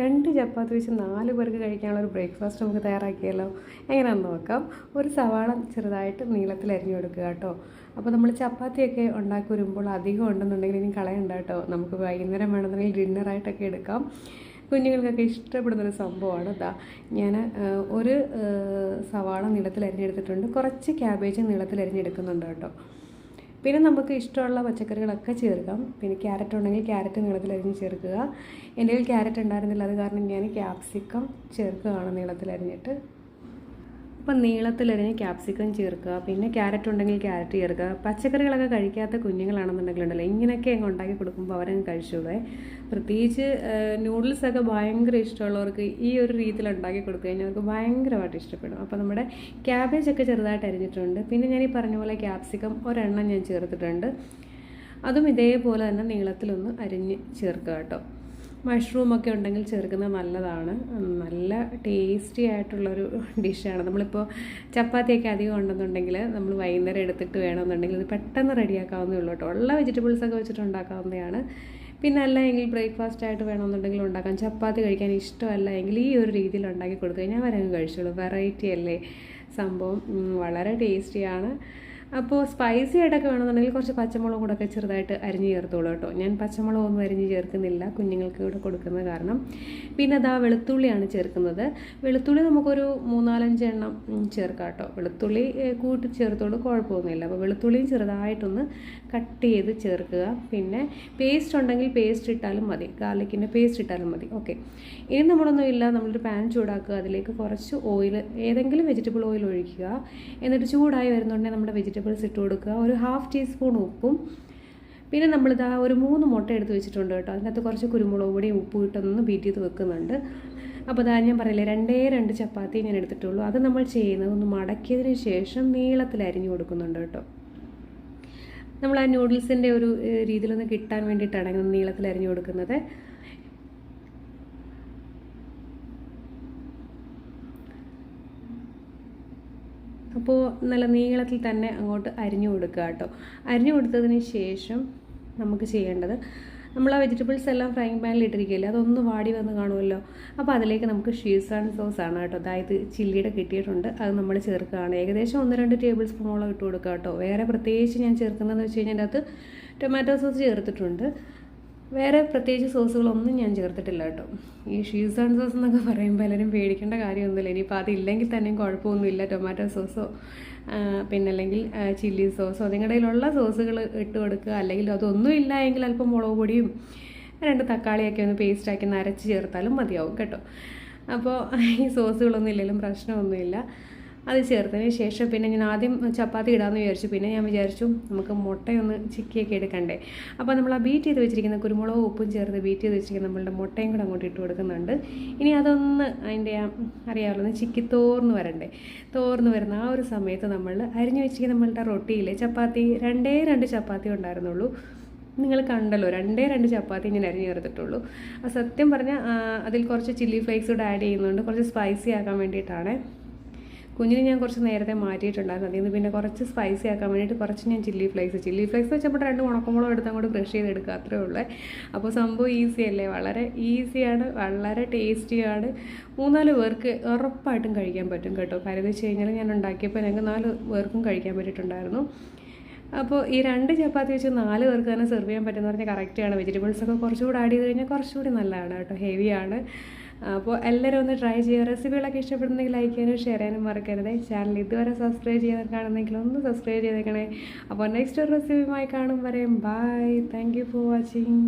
രണ്ട് ചപ്പാത്തി വെച്ച് നാല് പേർക്ക് കഴിക്കാനുള്ള ഒരു ബ്രേക്ക്ഫാസ്റ്റ് നമുക്ക് തയ്യാറാക്കിയല്ലോ. എങ്ങനെയാണെന്ന് നോക്കാം? ഒരു സവാള ചെറുതായിട്ട് നീളത്തിൽ അരിഞ്ഞു കൊടുക്കുക കേട്ടോ. അപ്പോൾ നമ്മൾ ചപ്പാത്തിയൊക്കെ ഉണ്ടാക്കി വരുമ്പോൾ അധികം ഉണ്ടെന്നുണ്ടെങ്കിൽ ഇനി കളയണ്ട കേട്ടോ. നമുക്ക് വൈകുന്നേരം വേണമെന്നുണ്ടെങ്കിൽ ഡിന്നറായിട്ടൊക്കെ എടുക്കാം. കുഞ്ഞുങ്ങൾക്കൊക്കെ ഇഷ്ടപ്പെടുന്നൊരു സംഭവമാണ് ഇതാ ഞാൻ ഒരു സവാള നീളത്തിൽ അരിഞ്ഞെടുത്തിട്ടുണ്ട്. കുറച്ച് ക്യാബേജ് നീളത്തിൽ അരിഞ്ഞെടുക്കുന്നുണ്ട് കേട്ടോ. പിന്നെ നമുക്ക് ഇഷ്ടമുള്ള പച്ചക്കറികളൊക്കെ ചേർക്കാം. പിന്നെ ക്യാരറ്റ് ഉണ്ടെങ്കിൽ ക്യാരറ്റ് നീളത്തിലരിഞ്ഞ് ചേർക്കുക. എന്റെ കയ്യിൽ ക്യാരറ്റ് ഉണ്ടായിരുന്നില്ല. അത് കാരണം ഞാൻ ക്യാപ്സിക്കം ചേർക്കുകയാണ് നീളത്തിൽ അരിഞ്ഞിട്ട് അപ്പം നീളത്തിലരിഞ്ഞ് ക്യാപ്സിക്കം ചേർക്കുക പിന്നെ ക്യാരറ്റ് ഉണ്ടെങ്കിൽ ക്യാരറ്റ് ചേർക്കുക. പച്ചക്കറികളൊക്കെ കഴിക്കാത്ത കുഞ്ഞുങ്ങളാണെന്നുണ്ടെങ്കിൽ ഉണ്ടല്ലോ ഇങ്ങനെയൊക്കെ അങ്ങ് ഉണ്ടാക്കി കൊടുക്കുമ്പോൾ അവരങ്ങ് കഴിച്ചോളേ പ്രത്യേകിച്ച് നൂഡിൽസൊക്കെ ഭയങ്കര ഇഷ്ടമുള്ളവർക്ക് ഈ ഒരു രീതിയിൽ ഉണ്ടാക്കി കൊടുത്തു കഴിഞ്ഞാൽ അവർക്ക് ഭയങ്കരമായിട്ട് ഇഷ്ടപ്പെടും. അപ്പോൾ നമ്മുടെ ക്യാബേജ് ഒക്കെ ചെറുതായിട്ട് അരിഞ്ഞിട്ടുണ്ട്. പിന്നെ ഞാൻ ഈ പറഞ്ഞ പോലെ ക്യാപ്സിക്കം ഒരെണ്ണം ഞാൻ ചേർത്തിട്ടുണ്ട്. അതും ഇതേപോലെ തന്നെ നീളത്തിലൊന്ന് അരിഞ്ഞ് ചേർക്കുക കേട്ടോ. മഷ്റൂമൊക്കെ ഉണ്ടെങ്കിൽ ചേർക്കുന്നത് നല്ലതാണ്. നല്ല ടേസ്റ്റി ആയിട്ടുള്ളൊരു ഡിഷാണ്. നമ്മളിപ്പോൾ ചപ്പാത്തിയൊക്കെ അധികം ഉണ്ടെന്നുണ്ടെങ്കിൽ നമ്മൾ വൈകുന്നേരം എടുത്തിട്ട് വേണമെന്നുണ്ടെങ്കിൽ ഇത് പെട്ടെന്ന് റെഡിയാക്കാവുന്നേ ഉള്ളൂ കേട്ടോ. ഉള്ള വെജിറ്റബിൾസൊക്കെ വെച്ചിട്ട് ഉണ്ടാക്കാവുന്നതാണ്. പിന്നെ അല്ല എങ്കിൽ ബ്രേക്ക്ഫാസ്റ്റ് ആയിട്ട് വേണമെന്നുണ്ടെങ്കിൽ ഉണ്ടാക്കാം. ചപ്പാത്തി കഴിക്കാൻ ഇഷ്ടമല്ല എങ്കിൽ ഈ ഒരു രീതിയിൽ ഉണ്ടാക്കി കൊടുത്തു കഴിഞ്ഞാൽ അവരങ്ങ് കഴിച്ചോളൂ. വെറൈറ്റി അല്ലേ? സംഭവം വളരെ ടേസ്റ്റിയാണ് അപ്പോൾ സ്പൈസി ആയിട്ടൊക്കെ വേണമെന്നുണ്ടെങ്കിൽ കുറച്ച് പച്ചമുളകും കൂടെ ഒക്കെ ചെറുതായിട്ട് അരിഞ്ഞ് ചേർത്തോളൂ കേട്ടോ. ഞാൻ പച്ചമുളക് ഒന്നും അരിഞ്ഞ് ചേർക്കുന്നില്ല കുഞ്ഞുങ്ങൾക്ക് ഇവിടെ കൊടുക്കുന്ന കാരണം. പിന്നെ അതാ വെളുത്തുള്ളിയാണ് ചേർക്കുന്നത്. വെളുത്തുള്ളി നമുക്കൊരു മൂന്നാലഞ്ച് എണ്ണം ചേർക്കാം കേട്ടോ. വെളുത്തുള്ളി കൂട്ടി ചേർത്തോളൂ കുഴപ്പമൊന്നുമില്ല. അപ്പോൾ വെളുത്തുള്ളിയും ചെറുതായിട്ടൊന്ന് കട്ട് ചെയ്ത് ചേർക്കുക. പിന്നെ പേസ്റ്റ് ഉണ്ടെങ്കിൽ പേസ്റ്റ് ഇട്ടാലും മതി. ഗാർലിക്കിന്റെ പേസ്റ്റ് ഇട്ടാലും മതി. ഓക്കെ ഇനി നമ്മളൊന്നുമില്ല നമ്മളൊരു പാൻ ചൂടാക്കുക. അതിലേക്ക് കുറച്ച് ഓയിൽ ഏതെങ്കിലും വെജിറ്റബിൾ ഓയിൽ ഒഴിക്കുക. എന്നിട്ട് ചൂടായി വരുന്നുണ്ടെങ്കിൽ നമ്മുടെ വെജിറ്റബിൾ വെജിറ്റബിൾസ് ഇട്ട് കൊടുക്കുക. ഒരു ഹാഫ് ടീസ്പൂൺ ഉപ്പും. പിന്നെ നമ്മളിതാ ഒരു മൂന്ന് മുട്ട എടുത്ത് വെച്ചിട്ടുണ്ട് കേട്ടോ. അതിനകത്ത് കുറച്ച് കുരുമുളക് പൊടിയും ഉപ്പും ഇട്ടൊന്ന് ബീറ്റ് ചെയ്ത് വെക്കുന്നുണ്ട്. അപ്പോൾ അതാ ഞാൻ പറയില്ലേ രണ്ടേ രണ്ട് ചപ്പാത്തി ഞാൻ എടുത്തിട്ടുള്ളൂ. അത് നമ്മൾ ചെയ്യുന്നത് ഒന്ന് മടക്കിയതിന് ശേഷം നീളത്തിൽ അരിഞ്ഞു കൊടുക്കുന്നുണ്ട് കേട്ടോ. നമ്മൾ ആ നൂഡിൽസിന്റെ ഒരു രീതിയിലൊന്ന് കിട്ടാൻ വേണ്ടിയിട്ടാണ് അങ്ങനെ നീളത്തിൽ അരിഞ്ഞു കൊടുക്കുന്നത്. അപ്പോൾ നല്ല നീളത്തിൽ തന്നെ അങ്ങോട്ട് അരിഞ്ഞു കൊടുക്കുക കേട്ടോ. അരിഞ്ഞു കൊടുത്തതിന് ശേഷം നമുക്ക് ചെയ്യേണ്ടത് നമ്മൾ ആ വെജിറ്റബിൾസ് എല്ലാം ഫ്രൈങ് പാനിൽ ഇട്ടിരിക്കുകയില്ലേ അതൊന്ന് വാടി വന്ന് കാണുമല്ലോ. അപ്പോൾ അതിലേക്ക് നമുക്ക് ഷീസാൺ സോസ് ആണ് കേട്ടോ. അതായത് ചില്ലിയുടെ കിട്ടിയിട്ടുണ്ട് അത് നമ്മൾ ചേർക്കുകയാണ്. ഏകദേശം ഒന്ന് രണ്ട് ടേബിൾ സ്പൂണോളം ഇട്ട് കൊടുക്കുക കേട്ടോ. വേറെ പ്രത്യേകിച്ച് ഞാൻ ചേർക്കുന്നതെന്ന് വെച്ച് കഴിഞ്ഞാൽ അതിനകത്ത് ടൊമാറ്റോ സോസ് ചേർത്തിട്ടുണ്ട്. വേറെ പ്രത്യേകിച്ച് സോസുകളൊന്നും ഞാൻ ചേർത്തിട്ടില്ല കേട്ടോ. ഈ ഷീസാൺ സോസ് എന്നൊക്കെ പറയുമ്പോൾ എല്ലാവരും പേടിക്കേണ്ട കാര്യമൊന്നുമില്ല. ഇനിയിപ്പോൾ അതില്ലെങ്കിൽ തന്നെയും കുഴപ്പമൊന്നുമില്ല. ടൊമാറ്റോ സോസോ പിന്നെ അല്ലെങ്കിൽ ചില്ലി സോസോ നിങ്ങളുടെ കയ്യിലുള്ള സോസുകൾ ഇട്ട് കൊടുക്കുക. അല്ലെങ്കിൽ അതൊന്നും ഇല്ല എങ്കിൽ അല്പം മുളക് പൊടിയും രണ്ട് തക്കാളിയൊക്കെ ഒന്ന് പേസ്റ്റാക്കി നരച്ച് ചേർത്താലും മതിയാവും കേട്ടോ. അപ്പോൾ ഈ സോസുകളൊന്നും ഇല്ലെങ്കിലും പ്രശ്നമൊന്നുമില്ല. അത് ചേർത്തതിന് ശേഷം പിന്നെ ഞാൻ ആദ്യം ചപ്പാത്തി ഇടാമെന്ന് വിചാരിച്ചു. പിന്നെ ഞാൻ വിചാരിച്ചു നമുക്ക് മുട്ടയൊന്ന് ചിക്കിയൊക്കെ എടുക്കണ്ടേ. അപ്പോൾ നമ്മൾ ആ ബീറ്റ് ചെയ്ത് വെച്ചിരിക്കുന്ന കുരുമുളകും ഉപ്പും ചേർത്ത് ബീറ്റ് ചെയ്ത് വെച്ചിരിക്കുന്ന നമ്മളുടെ മുട്ടയും കൂടെ അങ്ങോട്ട് ഇട്ട് കൊടുക്കുന്നുണ്ട്. ഇനി അതൊന്ന് അതിന്റെ അറിയാമല്ലോ ചിക്കി തോർന്ന് വരണ്ടേ. തോർന്ന് വരുന്ന ആ ഒരു സമയത്ത് നമ്മൾ അരിഞ്ഞു വെച്ചിരിക്കുന്ന നമ്മളുടെ റൊട്ടിയിൽ ചപ്പാത്തി രണ്ടേ രണ്ട് ചപ്പാത്തി ഉണ്ടായിരുന്നുള്ളൂ. നിങ്ങൾ കണ്ടല്ലോ രണ്ടേ രണ്ട് ചപ്പാത്തി ഞാൻ അരിഞ്ഞു ചേർത്തിട്ടുള്ളൂ. സത്യം പറഞ്ഞാൽ അതിൽ കുറച്ച് ചില്ലി ഫ്ലേക്സ് കൂടെ ആഡ് ചെയ്യുന്നുണ്ട്. കുറച്ച് സ്പൈസി ആക്കാൻ വേണ്ടിയിട്ടാണ്. കുഞ്ഞിന് ഞാൻ കുറച്ച് നേരത്തെ മാറ്റിയിട്ടുണ്ടായിരുന്നു. അതിൽ നിന്ന് പിന്നെ കുറച്ച് സ്പൈസി ആക്കാൻ വേണ്ടിയിട്ട് കുറച്ച് ഞാൻ ചില്ലി ഫ്ലേക്സ് ചില്ലി ഫ്ലേക്സ് വെച്ചപ്പോൾ രണ്ട് ഉണക്കമുളക് എടുത്ത് അങ്ങോട്ട് ക്രഷ് ചെയ്തെടുക്കുക അത്രേ ഉള്ളൂ. അപ്പോൾ സംഭവം ഈസി അല്ലേ? വളരെ ഈസിയാണ് വളരെ ടേസ്റ്റിയാണ് മൂന്നാൽ പേർക്ക് ഉറപ്പായിട്ടും കഴിക്കാൻ പറ്റും കേട്ടോ. കാര്യം വെച്ച് കഴിഞ്ഞാൽ ഞാൻ ഉണ്ടാക്കിയപ്പോൾ ഞങ്ങൾക്ക് നാല് പേർക്കും കഴിക്കാൻ പറ്റിയിട്ടുണ്ടായിരുന്നു. അപ്പോൾ ഈ രണ്ട് ചപ്പാത്തി വെച്ച് നാല് പേർക്ക് തന്നെ സെർവ് ചെയ്യാൻ പറ്റുന്ന പറഞ്ഞാൽ കറക്റ്റാണ് വെജിറ്റബിൾസൊക്കെ കുറച്ചുകൂടി ആഡ് ചെയ്ത് കഴിഞ്ഞാൽ കുറച്ചുകൂടി നല്ലതാണ് കേട്ടോ. ഹെവിയാണ് അപ്പോൾ എല്ലാവരും ഒന്ന് ട്രൈ ചെയ്യുക. റെസിപ്പികളൊക്കെ ഇഷ്ടപ്പെടുന്നെങ്കിൽ ലൈക്ക് ചെയ്യാനും ഷെയർ ചെയ്യാനും മറക്കരുത്. ചാനൽ ഇതുവരെ സബ്സ്ക്രൈബ് ചെയ്യാൻ കാണുന്നെങ്കിൽ ഒന്ന് സബ്സ്ക്രൈബ് ചെയ്തേക്കണേ. അപ്പോൾ നെക്സ്റ്റ് ഒരു റെസിപ്പിയുമായി കാണും വരെയും ബൈ താങ്ക് ഫോർ വാച്ചിങ്